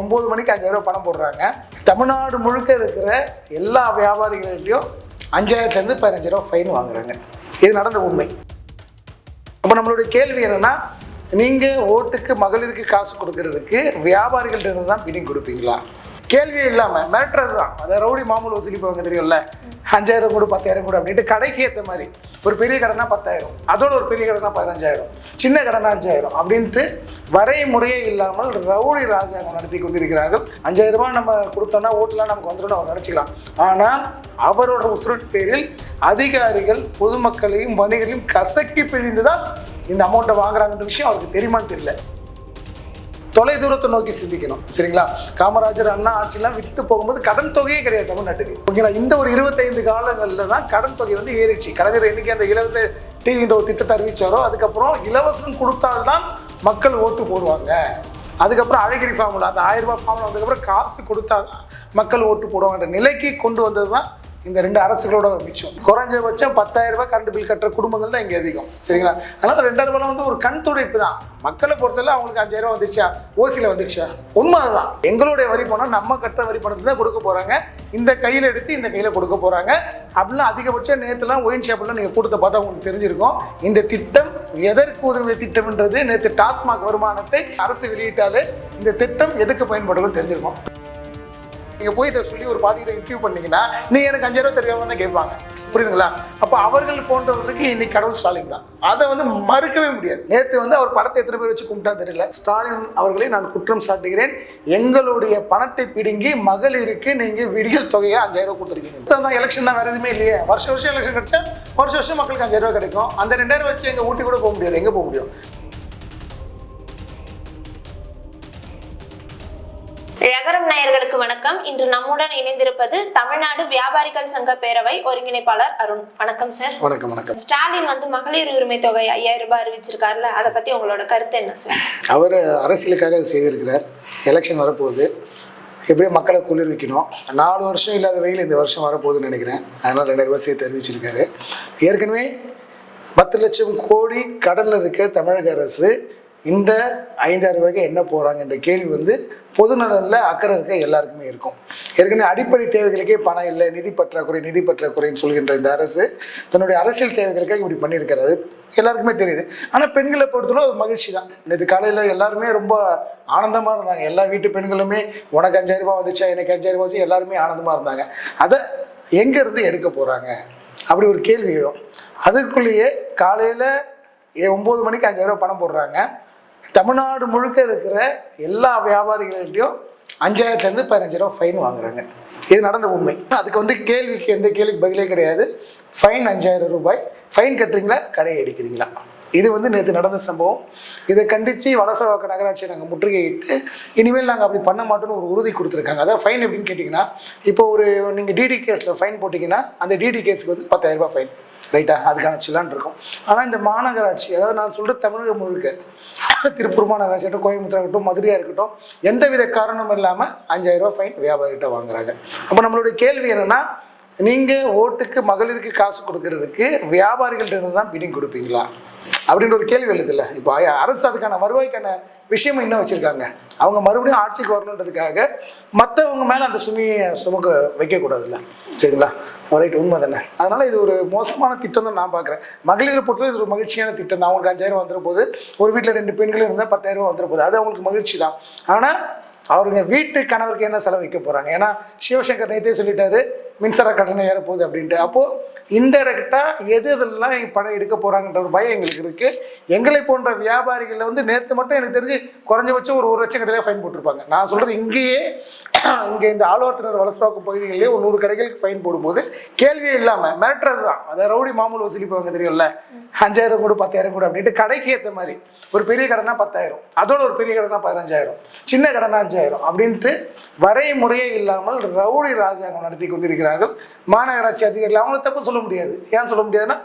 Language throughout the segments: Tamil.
ஒம்பது மணிக்கு அஞ்சாயிரம் ரூபாய் பணம் போடுறாங்க. தமிழ்நாடு முழுக்க இருக்கிற எல்லா வியாபாரிகள்லையும் அஞ்சாயிரத்துலேருந்து பதினஞ்சாயிரம் ரூபா ஃபைன் வாங்குறாங்க. இது நடந்த உண்மை. அப்போ நம்மளுடைய கேள்வி என்னென்னா நீங்கள் ஓட்டுக்கு மகளிருக்கு காசு கொடுக்கறதுக்கு வியாபாரிகள்கிட்ட இருந்து தான் பிடிங் கொடுப்பீங்களா? கேள்வியே இல்லாமல் மிரட்டுறது தான் அதை ரவுடி மாமூல் வசூலிப்பவங்க தெரியும்ல? அஞ்சாயிரம் கூட பத்தாயிரம் கூட அப்படின்ட்டு கடைக்கு ஏற்ற மாதிரி. ஒரு பெரிய கடைனா பத்தாயிரம். அதோட ஒரு பெரிய கடைனா பதினஞ்சாயிரம். சின்ன கடைனா அஞ்சாயிரம் அப்படின்ட்டு வரைமுறையே இல்லாமல் ரவுடி ராஜாங்கம் நடத்தி கொண்டிருக்கிறார்கள். அஞ்சாயிரம் ரூபாய் நம்ம கொடுத்தோம்னா ஓட்டுலாம் நமக்கு வந்துடும் அவர் நினச்சிக்கலாம். ஆனால் அவரோட உத்தரவு பேரில் அதிகாரிகள் பொதுமக்களையும் வணிகர்களையும் கசக்கி பிழிந்து தான் இந்த அமௌண்ட்டை வாங்குறாங்கன்ற விஷயம் அவருக்கு தெரியுமான்னு தெரியல. தொலை தூரத்தை நோக்கி சிந்திக்கணும். சரிங்களா? காமராஜர் அண்ணா ஆட்சியெல்லாம் விட்டு போகும்போது கடன் தொகையே கிடையாது தமிழ்நாட்டுக்கு. ஓகேங்களா? இந்த ஒரு இருபத்தைந்து காலங்களில் தான் கடன் தொகை வந்து ஏறிடுச்சு. கலைஞர் இன்னைக்கு அந்த இலவச டிவின்ற ஒரு திட்டத்தை அறிவிச்சாரோ அதுக்கப்புறம் இலவசம் கொடுத்தால்தான் மக்கள் ஓட்டு போடுவாங்க. அதுக்கப்புறம் அழகிரி ஃபார்முலா அந்த ஆயிரம் ரூபாய் ஃபார்முலா வந்ததுக்கப்புறம் காசு கொடுத்தாதான் மக்கள் ஓட்டு போடுவாங்கன்ற நிலைக்கு கொண்டு வந்தது தான் இந்த ரெண்டு அரசுகளோட மிச்சம். குறைஞ்சபட்சம் பத்தாயிரம் ரூபாய் கரண்ட் பில் கட்டுற குடும்பங்கள் தான் இங்கே அதிகம். சரிங்களா? அதனால ரெண்டாயிரம் ரூபாய் வந்து ஒரு கண் துடைப்பு தான். மக்களை பொறுத்தவரை அவங்களுக்கு அஞ்சாயிரம் ரூபாய் வந்துருச்சா? ஓசியில் வந்துருச்சா? உண்மை அதுதான் எங்களுடைய வரி பணம் நம்ம கட்டுற வரி பணத்தை தான் கொடுக்க போகிறாங்க இந்த கையில் எடுத்து இந்த கையில் கொடுக்க போகிறாங்க அப்படிலாம் அதிகபட்சம் நேற்றுலாம் ஒயின் ஷாப்பில் நீங்கள் கொடுத்த பார்த்தா உங்களுக்கு தெரிஞ்சிருக்கும். இந்த திட்டம் எதற்கு உதவிய திட்டம்ன்றது நேற்று டாஸ்மாக் வருமானத்தை அரசு வெளியிட்டாலே இந்த திட்டம் எதுக்கு பயன்படுறது தெரிஞ்சிருக்கும். நீங்கள் போய் இதை சொல்லி ஒரு பாதிக்கிட்ட இன்டர்வியூ பண்ணீங்கன்னா நீ எனக்கு அஞ்சாயிரம் தெரியாமல் தான் கேட்பாங்க. புரியுதுங்களா? அப்போ அவர்கள் போன்றவர்களுக்கு இன்னைக்கு கடவுள் ஸ்டாலின் தான். அதை வந்து மறுக்கவே முடியாது. நேற்று வந்து அவர் படத்தை எத்தனை பேர் வச்சு கும்பிட்டா தெரியல. ஸ்டாலின் அவர்களை நான் குற்றம் சாட்டுகிறேன். எங்களுடைய பணத்தை பிடுங்கி மகளிருக்கு நீங்கள் விடியல் தொகையை அஞ்சாயிரம் ரூபாய் கொடுத்துருக்கீங்க. தான் எலெக்ஷன் தான் வேறு எதுவுமே இல்லையே. வருஷம் வருஷம் எலெக்ஷன் கிடைச்சா வருஷம் வருஷம் மக்களுக்கு அஞ்சாயிரம் கிடைக்கும். அந்த ரெண்டாயிரம் வச்சு எங்கள் ஊட்டி கூட போக முடியாது. எங்கே போக முடியும்? நகரம் நேயர்களுக்கு வணக்கம். இன்று நம்முடன் இணைந்திருப்பது தமிழ்நாடு வியாபாரிகள் சங்க பேரவை ஒருங்கிணைப்பாளர் அருண். வணக்கம் சார் வணக்கம் வணக்கம். ஸ்டாலின் வந்து மகளிர் உரிமை தொகை ஐயாயிரம் ரூபாய் அறிவிச்சிருக்காருல அதை பத்தி உங்களோட கருத்து என்ன சார் அவர் அரசியலுக்காக செய்திருக்கிறார். எலெக்ஷன் வரப்போகுது. எப்படியும் மக்களை குளிர்விக்கணும். நாலு வருஷம் இல்லாத வெயில் இந்த வருஷம் வரப்போகுதுன்னு நினைக்கிறேன். அதனால் ரெண்டாயிரம் ரூபாய் சேர்த்து அறிவிச்சிருக்காரு. ஏற்கனவே பத்து லட்சம் கோடி கடனில் இருக்க தமிழக அரசு இந்த ஐந்தாயிரம் ரூபாய்க்கு என்ன போகிறாங்கன்ற கேள்வி வந்து பொது நலனில் அக்கறை இருக்க எல்லாருக்குமே இருக்கும். ஏற்கனவே அடிப்படை தேவைகளுக்கே பணம் இல்லை நிதி பற்றாக்குறை நிதி பற்றாக்குறைன்னு சொல்கின்ற இந்த அரசு தன்னுடைய அரசியல் தேவைகளுக்காக இப்படி பண்ணியிருக்கிறது. எல்லாருக்குமே தெரியுது. ஆனால் பெண்களை பொறுத்தவரை அது மகிழ்ச்சி தான். நேற்று காலையில் எல்லாருமே ரொம்ப ஆனந்தமாக இருந்தாங்க. எல்லா வீட்டு பெண்களுமே உனக்கு அஞ்சாயிரம் ரூபாய் வந்துச்சா எனக்கு அஞ்சாயிரம் ரூபாய் வந்துச்சு எல்லாருமே ஆனந்தமாக இருந்தாங்க. அதை எங்கேருந்து எடுக்க போகிறாங்க அப்படி ஒரு கேள்வி எழும். அதுக்குள்ளேயே காலையில் ஒம்பது மணிக்கு அஞ்சாயிரம் ரூபாய் பணம் போடுறாங்க. தமிழ்நாடு முழுக்க இருக்கிற எல்லா வியாபாரிகள்கிட்டையும் அஞ்சாயிரத்துலேருந்து பதினஞ்சாயிரம் ஃபைன் வாங்குறாங்க. இது நடந்த உண்மை. அதுக்கு வந்து கேள்விக்கு எந்த கேள்விக்கு பதிலே கிடையாது. ஃபைன் அஞ்சாயிரம் ரூபாய். ஃபைன் கட்டுறீங்களா? கடையை அடிக்கிறீங்களா? இது வந்து நேற்று நடந்த சம்பவம். இதை கண்டித்து வலசவாக்க நகராட்சியை நாங்கள் முற்றுகையிட்டு இனிமேல் நாங்கள் அப்படி பண்ண மாட்டோம்னு ஒரு உறுதி கொடுத்துருக்காங்க. அதாவது ஃபைன் எப்படின்னு கேட்டிங்கன்னா இப்போ ஒரு நீங்கள் டிடி கேஸில் ஃபைன் போட்டிங்கன்னா அந்த டிடி கேஸுக்கு வந்து பத்தாயிரம் ஃபைன் ரைட்டா அதுக்கான சிலான் இருக்கும். ஆனால் இந்த மாநகராட்சி அதாவது நான் சொல்கிற தமிழகம் முழுக்க திருப்பூர் மாநகராட்சி ஆகட்டும் கோயம்புத்தூர் ஆகட்டும் மதுரையாக இருக்கட்டும் எந்தவித காரணமும் இல்லாமல் அஞ்சாயிரம் ரூபாய் ஃபைன் வியாபாரிகிட்ட வாங்குறாங்க. அப்போ நம்மளுடைய கேள்வி என்னென்னா நீங்கள் ஓட்டுக்கு மகளிருக்கு காசு கொடுக்கறதுக்கு வியாபாரிகள்ட்ட இருந்து தான் பிடிங் கொடுப்பீங்களா? அப்படின்ற ஒரு கேள்வி எழுதுல இப்போ அரசு அதுக்கான வருவாய்க்கான விஷயம் இன்னும் வச்சுருக்காங்க. அவங்க மறுபடியும் ஆட்சிக்கு வரணுன்றதுக்காக மற்றவங்க மேலே அந்த சுமையை சுமக்க வைக்கக்கூடாதுல்ல. சரிங்களா? ரைட் உண்மை தானே? அதனால் இது ஒரு மோசமான திட்டம் தான் நான் பார்க்குறேன். மகளிரை பொறுத்தவரை இது ஒரு மகிழ்ச்சியான திட்டம் தான். அவங்களுக்கு அஞ்சாயிரம் வந்துட போது ஒரு வீட்டில் ரெண்டு பெண்களும் இருந்தால் பத்தாயிரம் வந்துட போகுது அது அவங்களுக்கு மகிழ்ச்சி தான். ஆனால் அவருங்க வீட்டு கணவருக்கு என்ன செலவு வைக்க போகிறாங்க ஏன்னா சிவசங்கர் நேத்தே சொல்லிட்டாரு மின்சார கட்டணம் ஏறப்போகுது அப்படின்ட்டு. அப்போது இன்டெரக்டாக எது எதெல்லாம் படம் எடுக்க போகிறாங்கன்ற ஒரு பயம் எங்களுக்கு இருக்குது எங்களை போன்ற வியாபாரிகளில் வந்து நேற்று மட்டும் எனக்கு தெரிஞ்சு குறைஞ்சபட்சம் ஒரு ஒரு லட்சம் கடையில் ஃபைன் போட்டிருப்பாங்க. நான் சொல்கிறது இங்கேயே இங்கே இந்த ஆழ்வார்த்தினர் வளசராக்கும் பகுதிகளிலே ஒரு நூறு கடைகளுக்கு ஃபைன் போடும்போது கேள்வியே இல்லாமல் மிரட்டுறது தான் அதை ரவுடி மாமூல் வசூலிப்பாங்க தெரியும்ல அஞ்சாயிரம் கூட பத்தாயிரம் கூட அப்படின்ட்டு கடைக்கு ஏற்ற மாதிரி ஒரு பெரிய கடைனா பத்தாயிரம் அதோட ஒரு பெரிய கடைனா பதினஞ்சாயிரம் சின்ன கடைனா அஞ்சாயிரம் அப்படின்ட்டு வரைமுறையே இல்லாமல் ரவுடி ராஜாங்கம் நடத்தி கொண்டிருக்கிறார்கள் மாநகராட்சி அதிகாரிகள் அவங்கள தப்பு சொல்ல முடியாது. ஏன் சொல்ல முடியாதுன்னா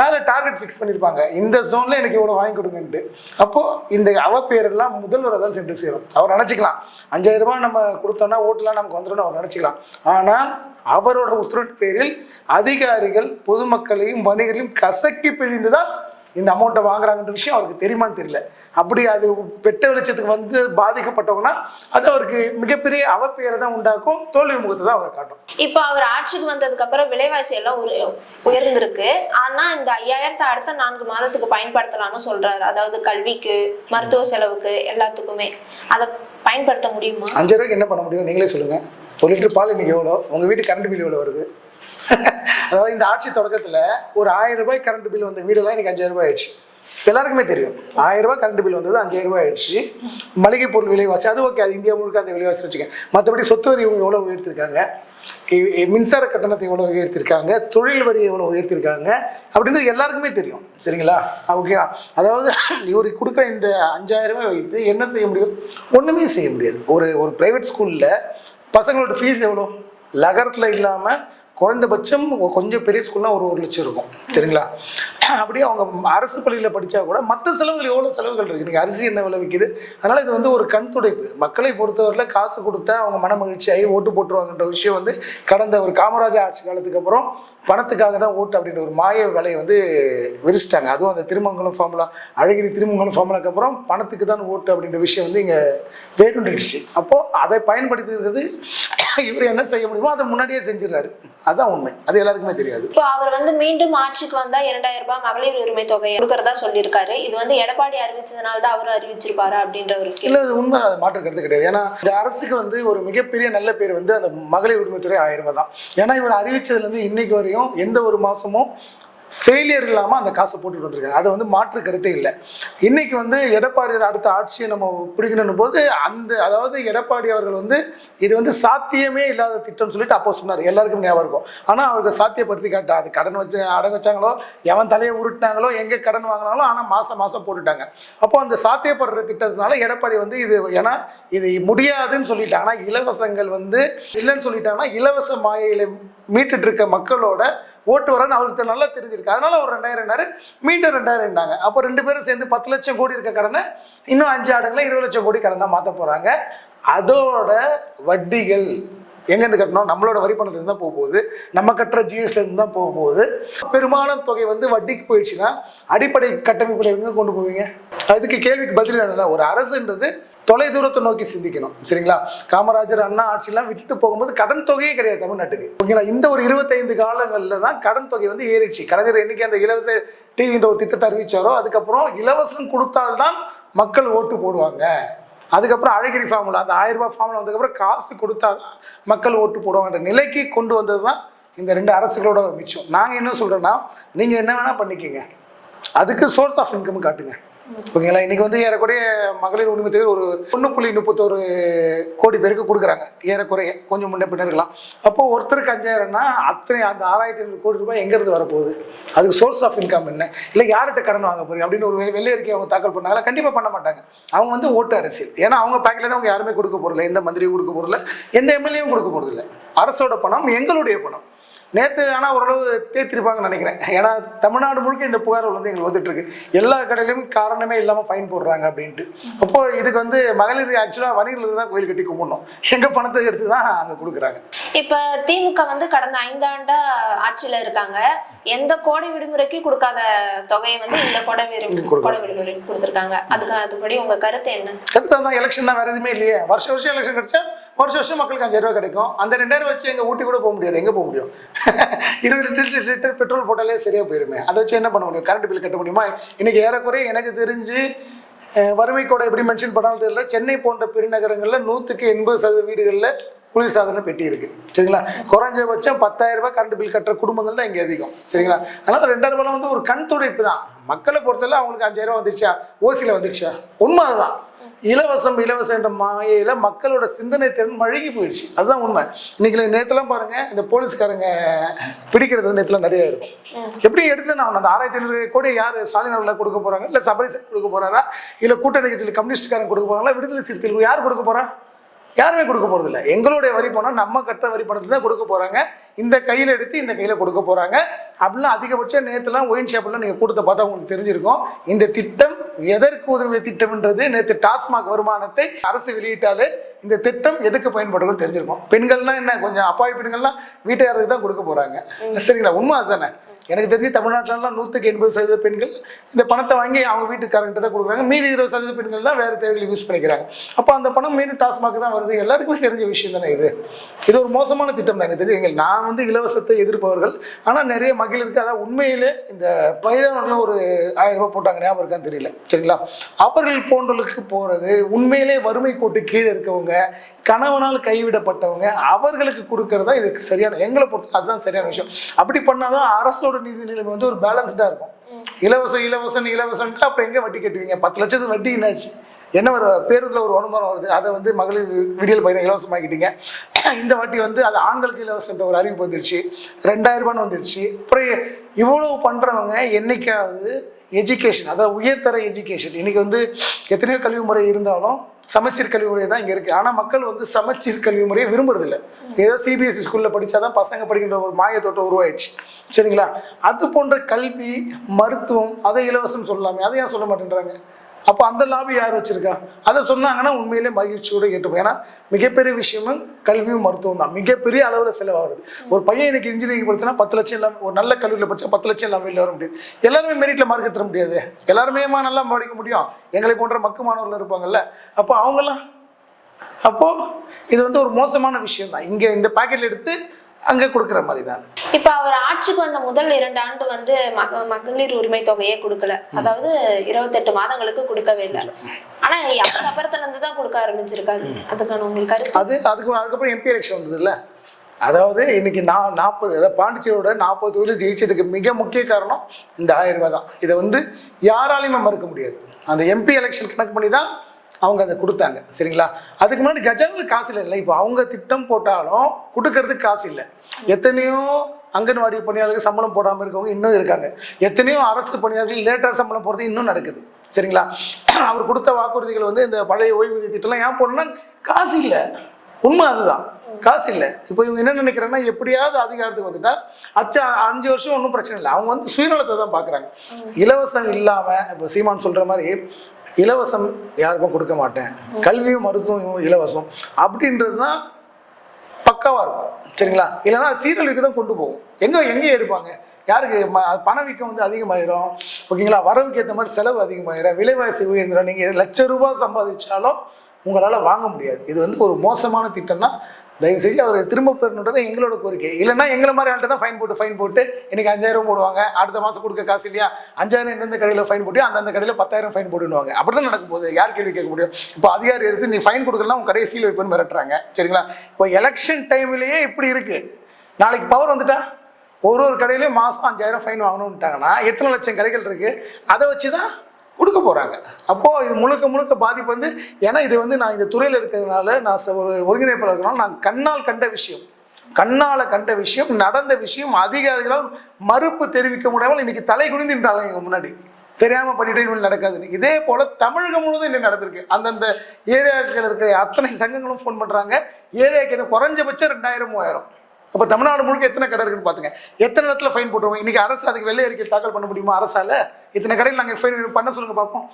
மேலே டார்கெட் ஃபிக்ஸ் பண்ணியிருப்பாங்க இந்த ஜோனில் எனக்கு இவ்வளோ வாங்கி கொடுங்கன்ட்டு. அப்போது இந்த அவப்பேரெல்லாம் முதல்வரை தான் சென்று சேரும் அவர் நினச்சிக்கலாம். அஞ்சாயிரம் ரூபாய் நம்ம கொடுத்தோன்னா ஓட்டுலாம் நமக்கு வந்துடும் அவர் நினச்சிக்கலாம். ஆனால் அவரோட உத்தரவின் பேரில் அதிகாரிகள் பொதுமக்களையும் வணிகர்களையும் கசக்கி பிழிந்து தான் இந்த அமௌண்ட்டை வாங்குறாங்கன்ற விஷயம் அவருக்கு தெரியுமான்னு தெரியல. அப்படி அது வெட்ட வெளிச்சத்துக்கு வந்து பாதிக்கப்பட்டவங்கன்னா அது அவருக்கு மிகப்பெரிய அவப்பெயரை தான் உண்டாக்கும். தோல்வி முகத்தை தான் அவரை காட்டும். இப்போ அவர் ஆட்சிக்கு வந்ததுக்கு அப்புறம் விலைவாசி எல்லாம் உயர்ந்திருக்கு. ஆனா இந்த ஐயாயிரத்தை அடுத்த நான்கு மாதத்துக்கு பயன்படுத்தலாம்னு சொல்றாரு. அதாவது கல்விக்கு மருத்துவ செலவுக்கு எல்லாத்துக்குமே. அதை பயன்படுத்த முடியுமா? அஞ்சு ரூபாய்க்கு என்ன பண்ண முடியும்? நீங்களே சொல்லுங்க. ஒரு லிட்டர் பால் இன்னைக்கு எவ்வளோ? உங்க வீட்டு கரண்ட் பில் எவ்வளோ வருது? அதாவது இந்த ஆட்சி தொடக்கத்துல ஒரு ஆயிரம் ரூபாய் கரண்ட் பில் வந்த வீடெல்லாம் இன்னைக்கு அஞ்சாயிரம் ரூபாய் ஆயிடுச்சு. எல்லாருக்குமே தெரியும். ஆயிரம் ரூபாய் கரண்ட் பில் வந்தது அஞ்சாயிரம் ரூபாய் ஆயிடுச்சு. மளிகை பொருள் விலைவாசி அது ஓகே அது இந்தியா முழுக்க அந்த விலைவாசி வச்சுக்கேன் மற்றபடி சொத்து வரி இவங்க எவ்வளோ உயர்த்திருக்காங்க? மின்சார கட்டணத்தை எவ்வளோ உயர்த்திருக்காங்க? தொழில் வரி எவ்வளோ உயர்த்திருக்காங்க? அப்படின்றது எல்லாருக்குமே தெரியும். சரிங்களா? ஓகே அதாவது இவர் கொடுக்குற இந்த அஞ்சாயிரம் ரூபாய் வைத்து என்ன செய்ய முடியும்? ஒன்றுமே செய்ய முடியாது. ஒரு ஒரு ப்ரைவேட் ஸ்கூலில் பசங்களோட ஃபீஸ் எவ்வளோ நகரத்தில் இல்லாமல் குறைந்தபட்சம் கொஞ்சம் பெரிய ஸ்கூல்னா ஒரு ஒரு லட்சம் இருக்கும். சரிங்களா? அப்படியே அவங்க அரசு பள்ளியில் படித்தா கூட மற்ற செலவுகள் எவ்வளோ செலவுகள் இருக்குது நீங்கள் அரிசி என்ன விலை விற்கிது அதனால் இது வந்து ஒரு கண் துடைப்பு. மக்களை பொறுத்தவரையில் காசு கொடுத்தா அவங்க மன மகிழ்ச்சியாகி ஓட்டு போட்டுருவாங்கன்ற விஷயம் வந்து கடந்த ஒரு காமராஜர் ஆட்சி காலத்துக்கு அப்புறம் பணத்துக்காக தான் ஓட்டு அப்படின்ற ஒரு மாய விலையை வந்து விரிச்சிட்டாங்க. அதுவும் அந்த திருமங்கலம் ஃபார்முலா அழகிரி திருமங்கலம் ஃபார்முலாக்கு அப்புறம் பணத்துக்கு தான் ஓட்டு அப்படின்ற விஷயம் வந்து இங்கே வேறுண்டுடுச்சு அப்போது அதை பயன்படுத்திக்கிறது இவர் என்ன செய்ய முடியுமோ அதை முன்னாடியே செஞ்சிடறாரு. அதுதான் உண்மை. அது எல்லாருக்குமே தெரியாது. இப்போ அவர் வந்து மீண்டும் ஆட்சிக்கு வந்தா இரண்டாயிரம் ரூபாய் மகளிர் உரிமை தொகையை கொடுக்கறதா சொல்லியிருக்காரு. இது வந்து எடப்பாடி அறிவிச்சதுனால தான் அவரும் அறிவிச்சிருப்பாரு அப்படின்ற ஒரு இல்லை அது உண்மை. அது மாற்று கருத்து கிடையாது. ஏன்னா இந்த அரசுக்கு வந்து ஒரு மிகப்பெரிய நல்ல பேர் வந்து அந்த மகளிர் உரிமைத்துறை ஆயிரம் ரூபாய் தான். ஏன்னா இவர் அறிவிச்சதுலேருந்து இன்னைக்கு வரையும் எந்த ஒரு மாதமும் ஃபெயிலியர் இல்லாமல் அந்த காசை போட்டுட்டு வந்திருக்காங்க அது வந்து மாற்று கருத்தே இல்லை. இன்னைக்கு வந்து எடப்பாடி அடுத்த ஆட்சியை நம்ம பிடிக்கணும் போது அந்த அதாவது எடப்பாடி அவர்கள் வந்து இது வந்து சாத்தியமே இல்லாத திட்டம்னு சொல்லிட்டு அப்போ சொன்னார். எல்லாருக்கும் ஞாபகம் இருக்கும். ஆனால் அவருக்கு சாத்தியப்படுத்தி காட்டா அது கடன் வச்சு அடங்க வச்சாங்களோ எவன் தலையை உருட்டினாங்களோ எங்கே கடன் வாங்கினாங்களோ ஆனால் மாதம் மாதம் போட்டுட்டாங்க. அப்போ அந்த சாத்தியப்படுற திட்டத்தினால எடப்பாடி வந்து இது ஏன்னா இது முடியாதுன்னு சொல்லிட்டாங்க. ஆனால் இலவசங்கள் வந்து இல்லைன்னு சொல்லிட்டாங்கன்னா இலவச மாயையில் மீட்டுட்டு இருக்க மக்களோட ஓட்டு வரன்னு அவருக்கு நல்லா தெரிஞ்சிருக்கு. அதனால ஒரு ரெண்டாயிரம்னாரு மீண்டும் ரெண்டாயிரம்னாங்க அப்போ ரெண்டு பேரும் சேர்ந்து பத்து லட்சம் கோடி இருக்க கடனை இன்னும் அஞ்சு ஆடுங்கள இருபது லட்சம் கோடி கடனை மாற்ற போகிறாங்க அதோட வட்டிகள் எங்கேருந்து கட்டணும்? நம்மளோட வரி பணத்துலேருந்து தான் போக போகுது. நம்ம கட்டுற ஜிஎஸ்டிலேருந்து தான் போக போகுது. பெரும்பாலும் தொகை வந்து வட்டிக்கு போயிடுச்சுன்னா அடிப்படை கட்டமைப்பில் எங்கே கொண்டு போவீங்க? அதுக்கு கேள்விக்கு பதில் என்னன்னா ஒரு அரசுன்றது தொலை தூரத்தை நோக்கி சிந்திக்கணும். சரிங்களா? காமராஜர் அண்ணா ஆட்சியெல்லாம் விட்டுட்டு போகும்போது கடன் தொகையே கிடையாது தமிழ்நாட்டுக்கு. ஓகேங்களா? இந்த ஒரு இருபத்தைந்து காலங்களில் தான் கடன் தொகை வந்து ஏறிடுச்சு. கலைஞர் என்னைக்கு அந்த இலவச டிவின்ற ஒரு திட்டத்தை அறிவிச்சாரோ அதுக்கப்புறம் இலவசம் கொடுத்தால்தான் மக்கள் ஓட்டு போடுவாங்க. அதுக்கப்புறம் அழகிரி ஃபார்முலா அந்த ஆயிரம் ரூபாய் ஃபார்முலா வந்ததுக்கப்புறம் காசு கொடுத்தா தான் மக்கள் ஓட்டு போடுவாங்கன்ற நிலைக்கு கொண்டு வந்தது தான் இந்த ரெண்டு அரசுகளோட மிச்சம். நாங்கள் என்ன சொல்கிறோன்னா நீங்கள் என்ன வேணால் பண்ணிக்கங்க. அதுக்கு சோர்ஸ் ஆஃப் இன்கம் காட்டுங்க. ஓகேங்களா? இன்னைக்கு வந்து ஏறக்குறைய மகளிர் உரிமை தொகை ஒரு ஒன்று புள்ளி முப்பத்தோரு கோடி பேருக்கு கொடுக்குறாங்க. ஏறக்குறைய கொஞ்சம் முன்னே பின்ன இருக்கலாம். அப்போ ஒருத்தருக்கு அஞ்சாயிரம்னா அத்தனை அந்த ஆறாயிரத்தி ஐநூறு கோடி ரூபாய் எங்கேருந்து வரப்போகுது? அதுக்கு சோர்ஸ் ஆஃப் இன்கம் என்ன? இல்லை யார்கிட்ட கடன் வாங்க போறீங்க? அப்படின்னு ஒரு வெ- வெள்ளை அறிக்கை அவங்க தாக்கல் பண்ணாங்களா? கண்டிப்பாக பண்ண மாட்டாங்க. அவங்க வந்து ஓட்டு அரசியல். ஏன்னா அவங்க பேக்கில் அவங்க யாருமே கொடுக்க போகிறதில்ல எந்த மந்திரியும் கொடுக்க போகிறதில்ல எந்த எம்எல்ஏவும் கொடுக்க போகிறதில்ல அரசோட பணம் எங்களுடைய பணம். நேற்று ஆனால் ஓரளவு தேத்திருப்பாங்கன்னு நினைக்கிறேன். ஏன்னா தமிழ்நாடு முழுக்க இந்த புகார்கள் வந்து எங்களுக்கு வந்துட்டு இருக்கு எல்லா கடையிலும் காரணமே இல்லாமல் ஃபைன் போடுறாங்க அப்படின்ட்டு. அப்போ இதுக்கு வந்து மகளிர் ஆக்சுவலாக வணிகர்களுக்கு தான் கோயில் கட்டி கும்பிடணும். எங்கள் பணத்தை எடுத்து தான் அங்கே கொடுக்குறாங்க. இப்ப திமுக வந்து கடந்த ஐந்தாண்டா ஆட்சியில இருக்காங்க. எந்த கோடை விடுமுறைக்கு கொடுக்காத தொகையை வந்து இந்த கோடை. கோடை விடுமுறைக்கு கொடுத்திருக்காங்க. அதுக்கு அதுபடி உங்க கருத்து என்ன? கரெக்டாக தான் எலெக்ஷன் தான் வேறு எதுவுமே இல்லையே. வருஷம் வருஷம் எலெக்ஷன் கிடைச்சா வருஷம் வருஷம் மக்களுக்கு அஞ்சாயிரம் ரூபாய் கிடைக்கும். அந்த ரெண்டாயிரம் வச்சு எங்கள் ஊட்டி கூட போக முடியாது. எங்கே போக முடியும்? இருபது லிட்டர் லிட்டர் பெட்ரோல் போட்டாலே சரியாக போயிருமே. அதை வச்சு என்ன பண்ண முடியும்? கரண்ட் பில் கட்ட முடியுமா? இன்னைக்கு ஏறக்குறைய எனக்கு தெரிஞ்சு வறுமை கூட எப்படி மென்ஷன் பண்ணாலும் தெரியல. சென்னை போன்ற பெருநகரங்களில் நூற்றுக்கு எண்பது சதவீத வீடுகளில் குளிர்சாதன பெட்டி இருக்கு. சரிங்களா? குறைஞ்சபட்சம் பத்தாயிரம் ரூபாய் கரண்ட் பில் கட்டுற குடும்பங்கள் தான் இங்கே அதிகம். சரிங்களா? அதனால ரெண்டாயிரம் ரூபாய் வந்து ஒரு கண் துடைப்பு தான். மக்களை பொறுத்தவரை அவங்களுக்கு அஞ்சாயிரம் ரூபாய் வந்துருச்சா? ஓசியில் வந்துருச்சா? உண்மை அதுதான். இலவசம் இலவசம் என்ற மாயையில மக்களோட சிந்தனை திறன் மழுகி போயிடுச்சு. அதுதான் உண்மை. இன்னைக்கு நேற்றுலாம் பாருங்க இந்த போலீஸ்காரங்க பிடிக்கிறது நேற்றுலாம் நிறைய இருக்கும். எப்படி எடுத்து நான்? அந்த ஆறாயிரத்தி ஐநூறு கோடி யார் ஸ்டாலின் அவர்களை கொடுக்க போறாங்க? இல்லை சபரிசன் கொடுக்க போறாரா? இல்லை கூட்டணி கட்சியில் கம்யூனிஸ்ட்காரங்க கொடுக்க போறாங்களா? விடுதலை சிறுத்தைகள் யார் கொடுக்க போறா? யாருமே கொடுக்க போறதில்ல. எங்களுடைய வரி பணம் நம்ம கட்ட வரி பணத்தை தான் கொடுக்க போறாங்க. இந்த கையில எடுத்து இந்த கையில கொடுக்க போறாங்க. அப்படின்னா அதிகபட்சம் நேற்றுலாம் ஒயின் ஷாப்லாம் நீங்க கொடுத்த பார்த்தா உங்களுக்கு தெரிஞ்சிருக்கும். இந்த திட்டம் எதற்கு உதவிய திட்டம்ன்றது நேற்று டாஸ்மாக் வருமானத்தை அரசு வெளியிட்டாலே இந்த திட்டம் எதுக்கு பயன்படுறது தெரிஞ்சிருக்கும். பெண்கள்லாம் என்ன? கொஞ்சம் அப்பாவி பெண்கள்லாம் வீட்டுக்காரருக்கு தான் கொடுக்க போறாங்க. சரிங்களா? உண்மை அதுதானே? எனக்கு தெரிஞ்சு தமிழ்நாட்டிலலாம் நூற்றுக்கு எண்பது சதவீத பெண்கள் இந்த பணத்தை வாங்கி அவங்க வீட்டுக்காரங்கிட்ட தான் கொடுக்குறாங்க. மீதி இருபது சதவீத பெண்கள் தான் வேறு தேவைகளை யூஸ் பண்ணிக்கிறாங்க. அப்போ அந்த பணம் மீண்டும் டாஸ்மாக் தான் வருது. எல்லாருக்குமே தெரிஞ்ச விஷயம் தானே இது. இது ஒரு மோசமான திட்டம் தான். எனக்கு தெரிஞ்சு எங்கள் நான் வந்து இலவசத்தை எதிர்ப்பவர்கள். ஆனால் நிறைய மகளிருக்கு அதான் உண்மையிலே இந்த பயிரவர்கள் ஒரு ஆயிரம் ரூபாய் போட்டாங்க. ஞாபகம் இருக்கான்னு தெரியல. சரிங்களா? அவர்கள் போன்றவர்களுக்கு போகிறது உண்மையிலே வறுமை கோட்டு கீழே இருக்கவங்க கணவனால் கைவிடப்பட்டவங்க அவர்களுக்கு கொடுக்கறதா இதுக்கு சரியான எங்களை பொறுத்த அதுதான் சரியான விஷயம். அப்படி பண்ணாதான் அரசோட நிதி நிலைமை வந்து ஒரு பேலன்ஸ்டாக இருக்கும். இலவசம் இலவசம் இலவசம்ட்டு அப்புறம் எங்கே வட்டி கட்டுவீங்க? பத்து லட்சத்துக்கு வட்டி என்னாச்சு? என்ன ஒரு பேருந்தில் ஒரு அனுமானம் வருது? அதை வந்து மகளிர் விடியல் பயணம் இலவசமாக்கிட்டீங்க. இந்த வாட்டி வந்து அது ஆண்களுக்கு இலவசன்ற ஒரு அறிவிப்பு வந்துடுச்சு. ரெண்டாயிரம் ரூபான்னு வந்துடுச்சு. அப்புறம் இவ்வளவு பண்ணுறவங்க என்னைக்காவது எஜுகேஷன் அதாவது உயர்தர எஜுகேஷன் இன்னைக்கு வந்து எத்தனையோ கல்வி முறை இருந்தாலும் சமச்சீர் கல்வி முறை தான் இங்கே இருக்குது ஆனால் மக்கள் வந்து சமச்சீர் கல்வி முறையை விரும்புறதில்ல. ஏதோ சிபிஎஸ்சி ஸ்கூலில் படித்தா தான் பசங்க படிக்கின்ற ஒரு மாயத்தோட்டம் உருவாயிடுச்சு. சரிங்களா? அது போன்ற கல்வி மருத்துவம் அதை இலவசம் சொல்லலாமே. அதை ஏன் சொல்ல மாட்டேன்றாங்க? அப்போ அந்த லாபி யார் வச்சிருக்கா? அதை சொன்னாங்கன்னா உண்மையிலே மகிழ்ச்சியோடு கேட்டுப்போம். ஏன்னா மிகப்பெரிய விஷயமும் கல்வியும் மருத்துவம் தான். மிகப்பெரிய அளவில் செலவாகுது ஒரு பையன் எனக்கு இன்ஜினியரிங் படிச்சனா பத்து லட்சம் இல்லாமல் ஒரு நல்ல கல்வியில் படிச்சா பத்து லட்சம் இல்லாமல் வெளியில் வர முடியாது. எல்லாருமே மெரிட்டில் மார்க் எடுத்துட முடியாது. எல்லாருமே நல்லா படிக்க முடியும். எங்களை போன்ற மக்கு மாணவர்கள் இருப்பாங்கல்ல. அப்போ அவங்கெல்லாம் அப்போது இது வந்து ஒரு மோசமான விஷயம் தான் இங்கே இந்த பாக்கெட்டில் எடுத்து அங்கே கொடுக்குற மாதிரி தான். இப்ப அவர் ஆட்சிக்கு வந்த முதல் இரண்டு ஆண்டு வந்து மக- மகளிர் உரிமை தொகையே கொடுக்கல. அதாவது இருபத்தெட்டு மாதங்களுக்கு கொடுக்கவே இல்லை. ஆனா அதுக்கப்புறத்துல இருந்து தான் கொடுக்க ஆரம்பிச்சிருக்காரு. அதுக்கான உங்களுக்கு அது அதுக்கு அதுக்கப்புறம் எம்பி எலெக்ஷன் வந்ததுல்ல. அதாவது இன்னைக்கு நான் நாற்பது அதாவது பாண்டிச்சேரியோட நாற்பது தொகுதியில் ஜெயிச்சதுக்கு மிக முக்கிய காரணம் இந்த ஆயிரம் ரூபாய் தான். இதை வந்து யாராலையுமே மறுக்க முடியாது. அந்த எம்பி எலெக்ஷன் கணக்கு பண்ணி தான் அவங்க அதை கொடுத்தாங்க. சரிங்களா? அதுக்கு முன்னாடி கஜானில் காசு இல்லை இல்லை. இப்போ அவங்க திட்டம் போட்டாலும் கொடுக்கறதுக்கு காசு இல்லை. எத்தனையோ அங்கன்வாடி பணியாளர்கள் சம்பளம் போடாமல் இருக்கவங்க இன்னும் இருக்காங்க. எத்தனையோ அரசு பணியாளர்கள் லேட்டாக சம்பளம் போகிறது இன்னும் நடக்குது. சரிங்களா? அவர் கொடுத்த வாக்குறுதிகள் வந்து இந்த பழைய ஓய்வூதிய திட்டம்லாம் ஏன் போடணும்னா காசு இல்லை. உண்மை அதுதான். காசு இல்லை. இப்போ இவங்க என்ன நினைக்கிறேன்னா எப்படியாவது அதிகாரத்துக்கு வந்துட்டா அச்சா அஞ்சு வருஷம் ஒன்றும் பிரச்சனை இல்லை. அவங்க வந்து சுயநலத்தை தான் பார்க்குறாங்க இலவசம் இல்லாமல் இப்போ சீமான் சொல்கிற மாதிரி இலவசம் யாருக்கும் கொடுக்க மாட்டேன். கல்வியும் மருத்துவம் இலவசம். அப்படின்றது தான் பக்காவாக இருக்கும். சரிங்களா? இல்லைன்னா சீரழிவுக்கு தான் கொண்டு போகும். எங்கே எங்கே எடுப்பாங்க? யாருக்கு ம பணவீக்கம் வந்து அதிகமாயிரும். ஓகேங்களா? வரவுக்கு ஏற்ற மாதிரி செலவு அதிகமாயிரும். விலைவாசி உயர்ந்துடும் நீங்கள் லட்ச ரூபா சம்பாதிச்சாலும் உங்களால் வாங்க முடியாது. இது வந்து ஒரு மோசமான திட்டம் தான். தயவு செஞ்சு அவர் திரும்ப பெறணுன்றது எங்களோட கோரிக்கை. இல்லைன்னா எங்களை மாதிரி ஆள்கிட்ட தான் ஃபைன் போட்டு ஃபைன் போட்டு இன்னைக்கு அஞ்சாயிரம் போடுவாங்க. அடுத்த மாதம் கொடுக்க காசு இல்லையா? அஞ்சாயிரம் எந்தெந்த கடையில் ஃபைன் போட்டு அந்தந்த கடையில் பத்தாயிரம் ஃபைன் போட்டுவாங்க அப்படி தான் நடக்கும் போது யார் கேள்வி கேட்க முடியும்? இப்போ அதிகாரி எடுத்து நீ ஃபைன் கொடுக்கலாம் உங்க கடையை சீல் வைப்பேன்னு மிரட்டுறாங்க. சரிங்களா? இப்போ எலெக்ஷன் டைம்லேயே இப்படி இருக்கு. நாளைக்கு பவர் வந்துட்டா? ஒரு ஒரு கடையிலையும் மாதம் அஞ்சாயிரம் ஃபைன் வாங்கணும்ட்டாங்கன்னா எத்தனை லட்சம் கடைகள் இருக்கு? அதை வச்சு தான் கொடுக்க போகிறாங்க அப்போது இது முழுக்க முழுக்க பாதிப்பு வந்து ஏன்னா இது வந்து நான் இந்த துறையில் இருக்கிறதுனால நான் ச- ஒரு ஒருங்கிணைப்பாளர் இருக்கிறனால நான் கண்ணால் கண்ட விஷயம். கண்ணால் கண்ட விஷயம் நடந்த விஷயம் அதிகாரிகளால் மறுப்பு தெரிவிக்க முடியாமல் இன்னைக்கு தலை குனிந்துட்டாங்க இங்கே முன்னாடி. தெரியாமல் பண்ணிட்டு நடக்காது. நடக்காதுன்னு இதே போல் தமிழகம் முழுவதும் இன்னும் நடந்திருக்கு. அந்தந்த ஏரியாக்கள் இருக்க அத்தனை சங்கங்களும் ஃபோன் பண்ணுறாங்க ஏரியாவுக்கு இது குறைஞ்சபட்சம் ரெண்டாயிரம் மூவாயிரம். அப்போ தமிழ்நாடு முழுக்க எத்தனை கடை இருக்குன்னு பார்த்துங்க எத்தனை இடத்துல ஃபைன் போட்டுருவோம்? இன்னைக்கு அரசு அதுக்கு வெள்ளை அறிக்கை தாக்கல் பண்ண முடியுமா? அரசால? இத்தனை கடையில் நாங்கள் ஃபைன் பண்ண சொல்லுங்க பார்ப்போம்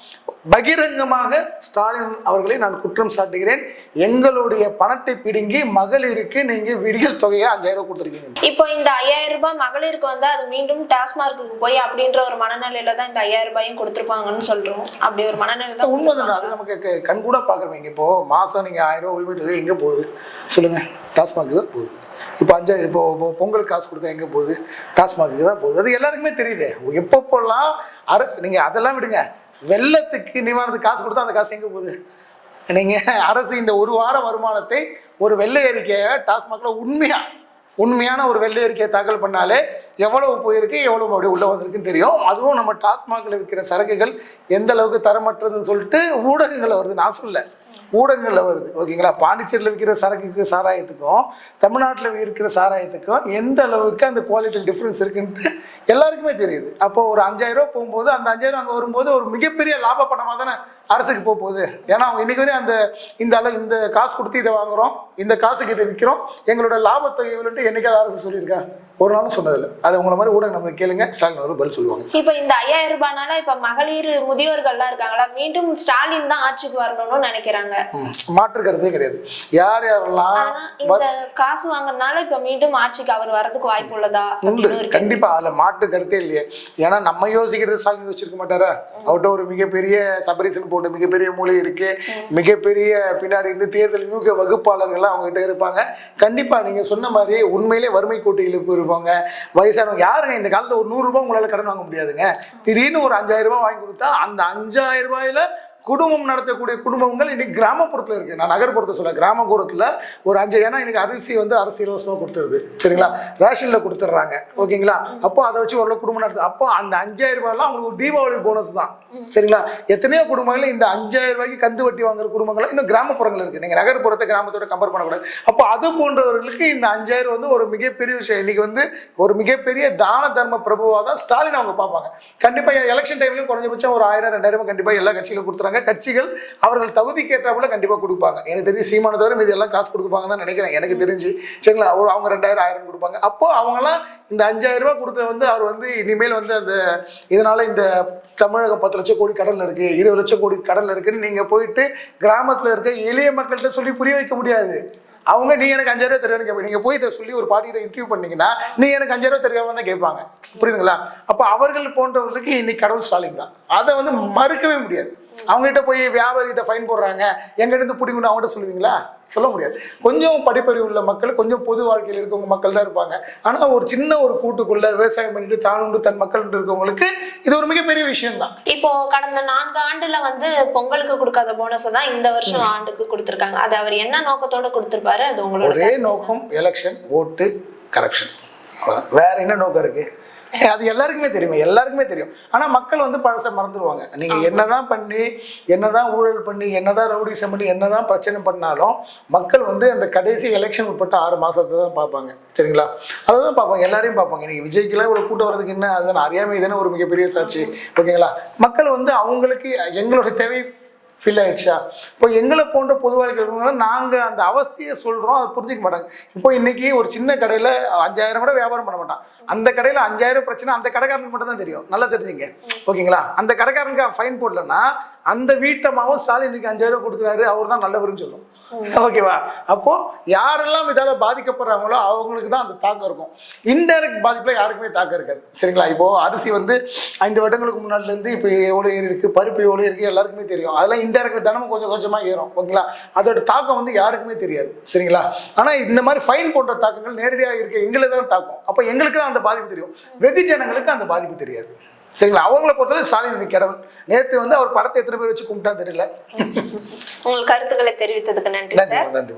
பகிரங்கமாக ஸ்டாலின் அவர்களை நான் குற்றம் சாட்டுகிறேன். எங்களுடைய பணத்தை பிடுங்கி மகளிருக்கு நீங்க விடியல் தொகையை அஞ்சாயிரம் ரூபாய் கொடுத்துருக்கீங்க. இப்போ இந்த ஐயாயிரம் ரூபாய் மகளிருக்கு வந்து அது மீண்டும் டாஸ்மார்க்குக்கு போய் அப்படின்ற ஒரு மனநிலையில தான் இந்த ஐயாயிரம் ரூபாயும் கொடுத்துருப்பாங்கன்னு சொல்றோம். அப்படி ஒரு மனநிலை தான் உண்மைதான். அது நமக்கு க- கண் கூட பார்க்குறவங்க இப்போ மாதம் நீங்கள் ஆயிரம் ரூபாய் உரிமை தொகை எங்கே போகுது? சொல்லுங்கள் டாஸ்மாக்கு தான் போகுது. இப்போ அஞ்சா இப்போ பொங்கல் காசு கொடுத்தா எங்கே போகுது? டாஸ்மாக்கு தான் போகுது. அது எல்லாருக்குமே தெரியுது. எப்பப்போல்லாம் அர நீங்கள் அதெல்லாம் விடுங்க. வெள்ளத்துக்கு நிவாரணத்துக்கு காசு கொடுத்தா அந்த காசு எங்கே போகுது? நீங்கள் அரசு இந்த ஒரு வார வருமானத்தை ஒரு வெள்ளை அறிக்கையை டாஸ்மாகில் உண்மையாக உண்மையான ஒரு வெள்ளை அறிக்கையை தாக்கல் பண்ணாலே எவ்வளவு போயிருக்கு எவ்வளவு அப்படி உள்ள வந்திருக்குன்னு தெரியும். அதுவும் நம்ம டாஸ்மாகில் விற்கிற சரக்குகள் எந்த அளவுக்கு தரமற்றதுன்னு சொல்லிட்டு ஊடகங்களை வருது. நான் சொல்ல ஊடகங்களில் வருது. ஓகேங்களா? பாண்டிச்சேரியில் விற்கிற சரக்குக்கு சாராயத்துக்கும் தமிழ்நாட்டில் இருக்கிற சாராயத்துக்கும் எந்த அளவுக்கு அந்த குவாலிட்டி டிஃப்ரென்ஸ் இருக்குன்ட்டு எல்லாருக்குமே தெரியுது. அப்போ ஒரு அஞ்சாயிரம் ரூபா போகும்போது அந்த அஞ்சாயிரம் அங்கே வரும்போது ஒரு மிகப்பெரிய லாப பணமாக தானே அரசுக்கு போக போகுது. ஏன்னா அவங்க இன்னைக்கு வரையும் அந்த இந்த அளவு இந்த காசு கொடுத்து இதை வாங்குறோம் இந்த காசுக்கு இதை விற்கிறோம் எங்களோட லாபத்தை இவ்வளோட்டு என்னைக்காவது அரசு சொல்லியிருக்கா? ஒரு நாளும் சொன்னதில்லை. அது உங்களை மாதிரி ஊடகம் நம்ம கேளுங்க. ஸ்டாலின் அவர்கள் பதில் சொல்லுவாங்க. இப்ப இந்த ஐயாயிரம் ரூபாய்னால இப்ப மகளிர் முதியோர்கள்லாம் இருக்காங்களா? மீண்டும் ஸ்டாலின் தான் ஆட்சிக்கு வரணும்னு நினைக்கிறாங்க. மாற்று கருத்தே கிடையாது. யார் யாரெல்லாம் இந்த காசு வாங்குறதுனால இப்ப மீண்டும் ஆட்சிக்கு அவர் வர்றதுக்கு வாய்ப்பு உள்ளதா? உண்டு. கண்டிப்பா அதுல மாற்று கருத்தே இல்லையே. ஏன்னா நம்ம யோசிக்கிறது ஸ்டாலின் யோசிச்சிருக்க மாட்டாரா? அவர்கிட்ட ஒரு மிகப்பெரிய சபரிசன் போட்டு மிகப்பெரிய மூளை இருக்கு. மிகப்பெரிய பின்னாடி இருந்து தேர்தல் யூக வகுப்பாளர்கள் அவங்க கிட்ட இருப்பாங்க. கண்டிப்பா நீங்க சொன்ன மாதிரி உண்மையிலே வறுமை கோட்டிகளுக்கு இருப்பாங்க வயசானவங்க யாருங்க இந்த காலத்துல ஒரு நூறு ரூபாய் உங்களால கடன் வாங்க முடியாதுங்க. திடீர்னு ஒரு அஞ்சாயிரம் ரூபாய் வாங்கி கொடுத்தா அந்த அஞ்சாயிரம் ரூபாயில குடும்பம் நடத்தக்கூடிய குடும்பங்கள் இன்னைக்கு கிராமப்புறத்தில் இருக்கு. நான் நகர்ப்புறத்தை சொல்ல கிராமப்புறத்தில் ஒரு அஞ்சு ஏன்னா இன்னைக்கு அரிசி வந்து அரசு இலவசமாக கொடுத்துருது. சரிங்களா? ரேஷனில் கொடுத்துட்றாங்க ஓகேங்களா? அப்போ அதை வச்சு ஓரளவு குடும்பம் நடத்து அப்போ அந்த அஞ்சாயிரம் ரூபாய்லாம் அவங்களுக்கு ஒரு தீபாவளி போனஸ் தான். சரிங்களா? எத்தனையோ குடும்பங்கள் இந்த அஞ்சாயிரம் ரூபாய்க்கு கந்து வட்டி வாங்குற குடும்பங்கள் இன்னும் கிராமப்புறங்கள் இருக்கு. நீங்கள் நகர்ப்புறத்தை கிராமத்தோட கம்பேர் பண்ணக்கூடாது. அப்போ அது போன்றவர்களுக்கு இந்த அஞ்சாயிரம் வந்து ஒரு மிகப்பெரிய விஷயம். இன்னைக்கு வந்து ஒரு மிகப்பெரிய தான தர்ம பிரபுவாக தான் ஸ்டாலின் அவங்க பார்ப்பாங்க. கண்டிப்பாக எலெக்ஷன் டைம்லையும் குறைஞ்சபட்சம் ஒரு ஆயிரம் ரெண்டாயிரம் கண்டிப்பாக எல்லா கட்சிகளும் கொடுத்துறாங்க கட்சிகள் அவர்கள் தகுதி ஏற்றாப்புல கண்டிப்பாக கொடுப்பாங்க. எனக்கு தெரிஞ்சு சீமான தவிர மீது எல்லாம் காசு கொடுப்பாங்கன்னு தான் நினைக்கிறேன். எனக்கு தெரிஞ்சு. சரிங்களா? ஒரு அவங்க ரெண்டாயிரம் ஆயிரம் கொடுப்பாங்க. அப்போ அவங்களாம் இந்த அஞ்சாயிரம் ரூபாய் கொடுத்த வந்து அவர் வந்து இனிமேல் வந்து அந்த இதனால இந்த தமிழகம் பத்து லட்சம் கோடி கடனில் இருக்கு இருபது லட்சம் கோடி கடனில் இருக்குன்னு நீங்க போயிட்டு கிராமத்துல இருக்க எளிய மக்கள்கிட்ட சொல்லி புரிய வைக்க முடியாது. அவங்க நீ எனக்கு அஞ்சாயிரம் ரூபாய் தருவேன்னு நீங்கள் நீங்க போய் இதை சொல்லி ஒரு பாட்டிகிட்ட இன்டர்வியூ பண்ணீங்கன்னா நீ எனக்கு அஞ்சாயிரம் ரூபாய் தெரியாம தான் கேட்பாங்க புரியுதுங்களா? அப்போ அவர்கள் போன்றவர்களுக்கு இன்னைக்கு கடவுள் ஸ்டாலின் தான். அதை வந்து மறுக்கவே முடியாது. அவங்ககிட்ட போய் வியாபாரிகிட்ட ஃபைன் போடுறாங்க. எங்கிட்ட இருந்து பிடிக்கணும் அவங்ககிட்ட சொல்லுவீங்களா? சொல்ல முடியாது. கொஞ்சம் படிப்பறிவு உள்ள மக்கள் கொஞ்சம் பொது வாழ்க்கையில் இருக்கவங்க மக்கள் தான் இருப்பாங்க. ஆனா ஒரு சின்ன ஒரு கூட்டுக்குள்ள விவசாயம் பண்ணிட்டு தானுண்டு தன் மக்கள் இருக்கவங்களுக்கு இது ஒரு மிகப்பெரிய விஷயம் தான் இப்போ கடந்த நான்கு ஆண்டுல வந்து பொங்கலுக்கு கொடுக்காத போனஸ் தான் இந்த வருஷம் ஆண்டுக்கு கொடுத்திருக்காங்க. அது அவர் என்ன நோக்கத்தோட கொடுத்திருப்பாரு? அது உங்களோட ஒரே நோக்கம் எலெக்ஷன் ஓட்டு கரப்ஷன் வேற என்ன நோக்கம் இருக்கு? அது எல்லாருக்குமே தெரியுமே எல்லாருக்குமே தெரியும். ஆனா மக்கள் வந்து பழச மறந்துடுவாங்க நீங்க என்னதான் பண்ணி என்னதான் ஊழல் பண்ணி என்னதான் ரவுடிசம் பண்ணி என்னதான் பிரச்சனை பண்ணாலும் மக்கள் வந்து அந்த கடைசி எலெக்ஷன் உட்பட்ட ஆறு மாசத்தை தான் பார்ப்பாங்க. சரிங்களா? அதை தான் பார்ப்பாங்க எல்லாரையும் பார்ப்பாங்க. இன்னைக்கு விஜய்க்கெல்லாம் ஒரு கூட்டம் வரதுக்கு என்ன? அதுதான் அறியாமை தானே ஒரு மிகப்பெரிய சாட்சி. ஓகேங்களா? மக்கள் வந்து அவங்களுக்கு எங்களோட தேவை ஃபில் ஆயிடுச்சா? இப்போ எங்களை போன்ற பொது வாழ்க்கை இருக்கவங்க நாங்கள் அந்த அவஸ்தையை சொல்கிறோம் அதை புரிஞ்சிக்க மாட்டாங்க. இப்போ இன்னைக்கு ஒரு சின்ன கடையில் அஞ்சாயிரம் கூட வியாபாரம் பண்ண மாட்டான். அந்த கடையில் அஞ்சாயிரம் பிரச்சனை அந்த கடைக்காரனுக்கு மட்டும் தான் தெரியும். நல்லா தெரிஞ்சுங்க. ஓகேங்களா? அந்த கடைக்காரனுக்கு ஃபைன் போடலன்னா அந்த வீட்டம்மாவும் ஸ்டாலின் இன்னைக்கு அஞ்சாயிரம் கொடுக்குறாரு. அவர் தான் நல்லவருன்னு சொல்லும். ஓகேவா? அப்போ யாரெல்லாம் இதால பாதிக்கப்படுறாங்களோ அவங்களுக்கு தான் அந்த தாக்கம் இருக்கும். இன்டைரக்ட் பாதிப்புல யாருக்குமே தாக்கம் இருக்காது. சரிங்களா? இப்போ அரிசி வந்து ஐந்து வருடங்களுக்கு முன்னாடில இருந்து இப்போ எவ்வளோ இருக்கு? பருப்பு எவ்வளோ இருக்கு? எல்லாருக்குமே தெரியும். அதெல்லாம் இன்டைரக்ட் தினமும் கொஞ்சம் கொஞ்சமா ஏறும். ஓகேங்களா? அதோட தாக்கம் வந்து யாருக்குமே தெரியாது. சரிங்களா? ஆனா இந்த மாதிரி ஃபைன் போன்ற தாக்கங்கள் நேரடியாக இருக்க எங்களுக்கு தான் தாக்கும். அப்போ எங்களுக்கு தான் அந்த பாதிப்பு தெரியும். வெகுஜனங்களுக்கு அந்த பாதிப்பு தெரியாது. சரிங்களா? அவங்கள பொறுத்தவரை ஸ்டாலின் கடவுள். நேற்று வந்து அவர் படத்தை எத்தனை பேர் வச்சு கும்பிட்டா தெரியல. உங்கள் கருத்துக்களை தெரிவித்ததுக்கு நன்றி நன்றி.